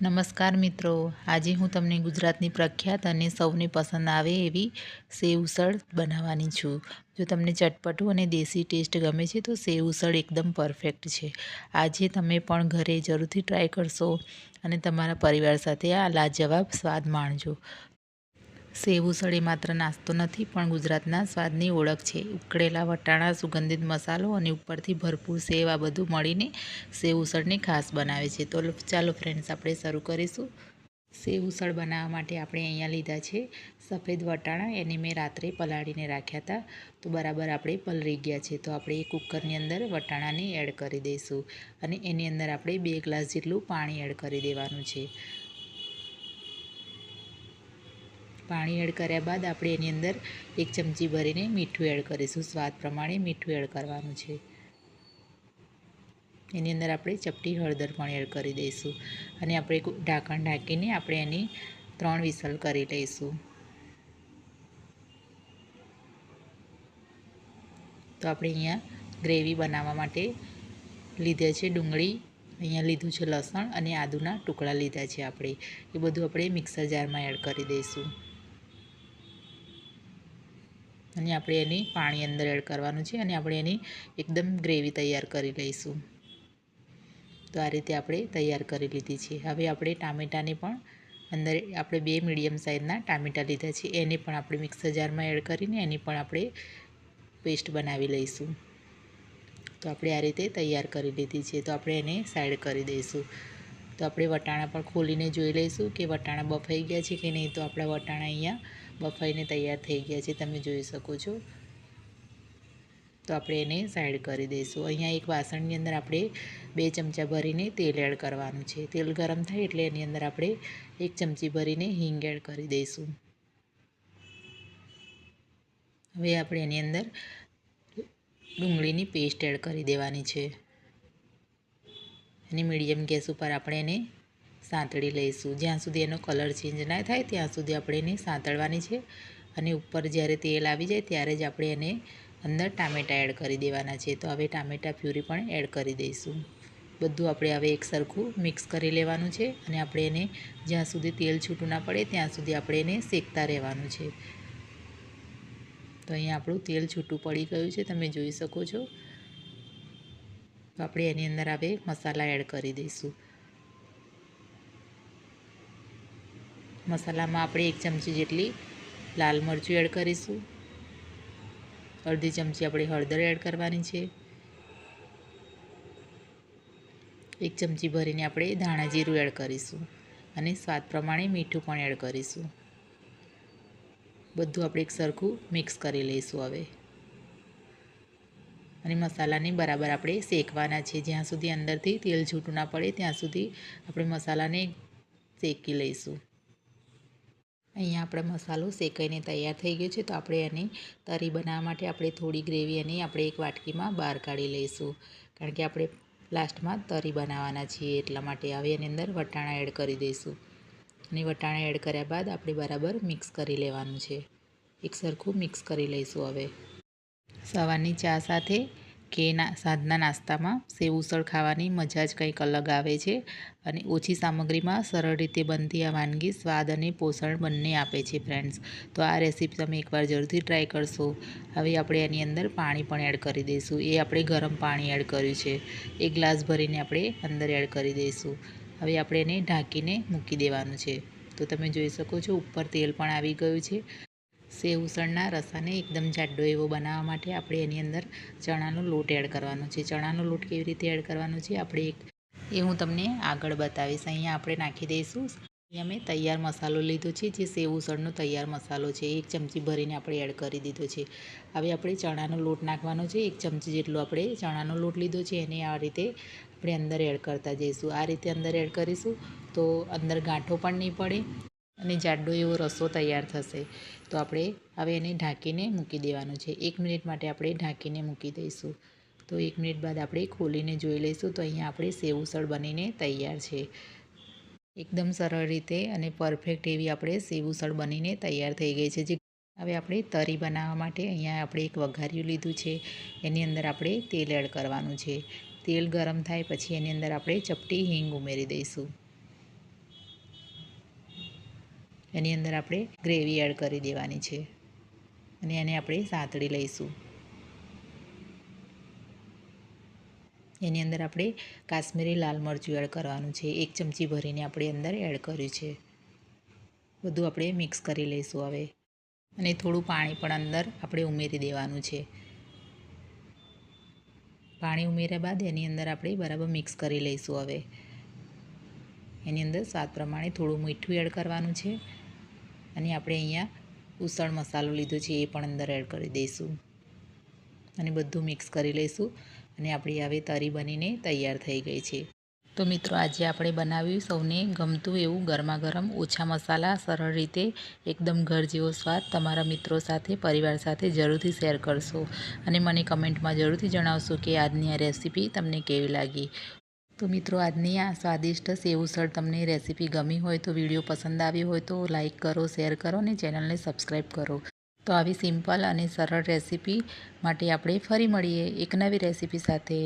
નમસ્કાર મિત્રો. આજે હું તમને ગુજરાતની પ્રખ્યાત અને સૌને પસંદ આવે એવી સેવ ઉસળ બનાવવાની છું. જો તમને ચટપટું અને દેશી ટેસ્ટ ગમે છે, તો સેવ ઉસળ એકદમ પરફેક્ટ છે. આજે તમે પણ ઘરે જરૂરથી ટ્રાય કરશો અને તમારા પરિવાર સાથે આ લાજવાબ સ્વાદ માણજો. સેવ ઉસળી માત્ર નાસ્તો નથી, પણ ગુજરાતના સ્વાદની ઓળખ છે. ઉકળેલા વટાણા, સુગંધિત મસાલો અને ઉપરથી ભરપૂર સેવ આ બધું મળીને સેવ ઉસળને ખાસ બનાવે છે. તો ચાલો ફ્રેન્ડ્સ આપણે શરૂ કરીશું. સેવ ઉસળ બનાવવા માટે આપણે અહીંયા લીધા છે સફેદ વટાણા, એને મેં રાત્રે પલાળીને રાખ્યા હતા. તો બરાબર આપણે પલળી ગયા છે. તો આપણે એ કુકરની અંદર વટાણાને એડ કરી દઈશું અને એની અંદર આપણે બે ગ્લાસ જેટલું પાણી એડ કરી દેવાનું છે. પાણી એડ કર્યા બાદ આપણે એની અંદર એક ચમચી ભરીને મીઠું એડ કરીશું. સ્વાદ પ્રમાણે મીઠું એડ કરવાનું છે. એની અંદર આપણે ચપટી હળદર પણ એડ કરી દઈશું અને આપણે ઢાંકણ ઢાંકીને આપણે એની ત્રણ વિસલ કરી લઈશું. તો આપણે અહીંયા ગ્રેવી બનાવવા માટે લીધે છે ડુંગળી, અહીંયા લીધું છે લસણ અને આદુના ટુકડા લીધા છે આપણે. એ બધું આપણે મિક્સર જારમાં એડ કરી દઈશું. અને આપણે એની પાણી અંદર એડ કરવાનું છે અને આપણે એની એકદમ ગ્રેવી તૈયાર કરી લઈશું. તો આ રીતે આપણે તૈયાર કરી લીધી છે. હવે આપણે ટામેટાને પણ અંદર આપણે બે મીડિયમ સાઇઝના ટામેટાં લીધા છે. એને પણ આપણે મિક્સર જારમાં એડ કરીને એની પણ આપણે પેસ્ટ બનાવી લઈશું. તો આપણે આ રીતે તૈયાર કરી લીધી છે. તો આપણે એને સાઈડ કરી દઈશું. તો આપણે વટાણા પણ ખોલીને જોઈ લઈશું કે વટાણા બફાઈ ગયા છે કે નહીં. તો આપણા વટાણા અહીંયા બફાઈને તૈયાર થઈ ગયા છે. તમે જોઈ શકો છો. તો આપણે એને સાઈડ કરી દઈશું. અહીંયા એક વાસણની અંદર આપણે બે ચમચા ભરીને તેલ એડ કરવાનું છે. તેલ ગરમ થાય એટલે એની અંદર આપણે એક ચમચી ભરીને હિંગ એડ કરી દઈશું. હવે આપણે એની અંદર ડુંગળીની પેસ્ટ એડ કરી દેવાની છે. અને મીડિયમ ગેસ ઉપર આપણે એને સાંતળી લઈશું. જ્યાં સુધી એનો કલર ચેન્જ ના થાય, ત્યાં સુધી આપણે એને સાંતળવાની છે. અને ઉપર જ્યારે તેલ આવી જાય, ત્યારે જ આપણે એને અંદર ટામેટાં એડ કરી દેવાના છે. તો હવે ટામેટાં પ્યુરી પણ એડ કરી દઈશું. બધું આપણે હવે એક સરખું મિક્સ કરી લેવાનું છે અને આપણે એને જ્યાં સુધી તેલ છૂટું ના પડે, ત્યાં સુધી આપણે એને શેકતા રહેવાનું છે. તો અહીંયા આપણું તેલ છૂટું પડી ગયું છે. તમે જોઈ શકો છો. તો આપણે એની અંદર હવે મસાલા એડ કરી દઈશું. મસાલામાં આપણે એક ચમચી જેટલી લાલ મરચું એડ કરીશું. અડધી ચમચી આપણે હળદર એડ કરવાની છે. એક ચમચી ભરીને આપણે ધાણા જીરું એડ કરીશું અને સ્વાદ પ્રમાણે મીઠું પણ એડ કરીશું. બધું આપણે એક સરખું મિક્સ કરી લઈશું હવે. અને મસાલાને બરાબર આપણે શેકવાના છે. જ્યાં સુધી અંદરથી તેલ છૂટું ના પડે, ત્યાં સુધી આપણે મસાલાને શેકી લઈશું. અહીંયા આપણે મસાલો શેકાઈને તૈયાર થઈ ગયો છે, તો આપણે એની તરી બનાવવા માટે આપણે થોડી ગ્રેવી એની આપણે એક વાટકીમાં બહાર કાઢી લઈશું. કારણ કે આપણે લાસ્ટમાં તરી બનાવવાના છીએ, એટલા માટે હવે એની અંદર વટાણા એડ કરી દઈશું. અને વટાણા એડ કર્યા બાદ આપણે બરાબર મિક્સ કરી લેવાનું છે. એક સરખું મિક્સ કરી લઈશું હવે. સવારની ચા સાથે કે ના, સાંજના નાસ્તામાં સેવ ઉસળ ખાવાની મજા જ કંઈક અલગ આવે છે અને ઓછી સામગ્રીમાં સરળ રીતે બનતી આ વાનગી સ્વાદ અને પોષણ બંને આપે છે ફ્રેન્ડ્સ તો આ રેસીપી તમે એકવાર જરૂરથી ટ્રાય કરશો. હવે આપણે એની અંદર પાણી પણ એડ કરી દઈશું. એ આપણે ગરમ પાણી એડ કર્યું છે. એક ગ્લાસ ભરીને આપણે અંદર એડ કરી દઈશું. હવે આપણે એને ઢાંકીને મૂકી દેવાનું છે. તો તમે જોઈ શકો છો, ઉપર તેલ પણ આવી ગયું છે. સેવ ઉસળના રસાને એકદમ જાડો એવો બનાવવા માટે આપણે એની અંદર ચણાનો લોટ એડ કરવાનો છે. ચણાનો લોટ કેવી રીતે એડ કરવાનો છે? આપણે એક એ હું તમને આગળ બતાવીશ. અહીંયા આપણે નાખી દઈશું. અહીંયા મેં તૈયાર મસાલો લીધો છે, જે સેવ ઉસળનો તૈયાર મસાલો છે. એક ચમચી ભરીને આપણે એડ કરી દીધો છે. હવે આપણે ચણાનો લોટ નાખવાનો છે. એક ચમચી જેટલો આપણે ચણાનો લોટ લીધો છે, એને આ રીતે આપણે અંદર એડ કરતા જઈશું. આ રીતે અંદર એડ કરીશું તો અંદર ગાંઠો પણ નહીં પડે. અને જાડો એવો રસો તૈયાર થશે, તો આપણે હવે એને ઢાંકીને મૂકી દેવાનું છે. એક મિનિટ માટે આપણે ઢાંકીને મૂકી દઈશું. તો એક મિનિટ બાદ આપણે ખોલીને જોઈ લઈશું, તો અહીંયા આપણે સેવ ઉસળ બનીને તૈયાર છે. એકદમ સરળ રીતે અને પરફેક્ટ એવી આપણે સેવ ઉસળ બનીને તૈયાર થઈ ગઈ છે. જે હવે આપણે તરી બનાવવા માટે અહીંયા આપણે એક વઘાર્યું લીધું છે. એની અંદર આપણે તેલ એડ કરવાનું છે. તેલ ગરમ થાય પછી એની અંદર આપણે ચપટી હિંગ ઉમેરી દઈશું. એની અંદર આપણે ગ્રેવી એડ કરી દેવાની છે. અને એને આપણે સાંતળી લઈશું. એની અંદર આપણે કાશ્મીરી લાલ મરચું એડ કરવાનું છે. એક ચમચી ભરીને આપણે અંદર એડ કર્યું છે. બધું આપણે મિક્સ કરી લઈશું હવે. અને થોડું પાણી પણ અંદર આપણે ઉમેરી દેવાનું છે. પાણી ઉમેર્યા બાદ એની અંદર આપણે બરાબર મિક્સ કરી લઈશું હવે. એની અંદર સ્વાદ પ્રમાણે થોડું મીઠું એડ કરવાનું છે. અને આપણે અહીંયા ઉસળ મસાલો લીધો છે એ પણ અંદર એડ કરી દઈશું. અને બધું મિક્સ કરી લઈશું. અને આપણી હવે તરી બનીને તૈયાર થઈ ગઈ છે. તો મિત્રો, આજે આપણે બનાવ્યું સૌને ગમતું એવું ગરમા ગરમ ઓછા મસાલા, સરળ રીતે એકદમ ઘર જેવો સ્વાદ તમારા મિત્રો સાથે, પરિવાર સાથે જરૂરથી શેર કરશો. અને મને કમેન્ટમાં જરૂરથી જણાવશો કે આજની આ રેસીપી તમને કેવી લાગી. તો મિત્રો, આજની આ સ્વાદિષ્ટ સેવસળ તમને રેસીપી ગમી હોય તો વીડિયો પસંદ આવ્યો હોય તો લાઇક કરો, શેર કરો અને ચેનલને સબસ્ક્રાઈબ કરો. તો આવી સિમ્પલ અને સરળ રેસીપી માટે આપણે ફરી મળીએ એક નવી રેસીપી સાથે.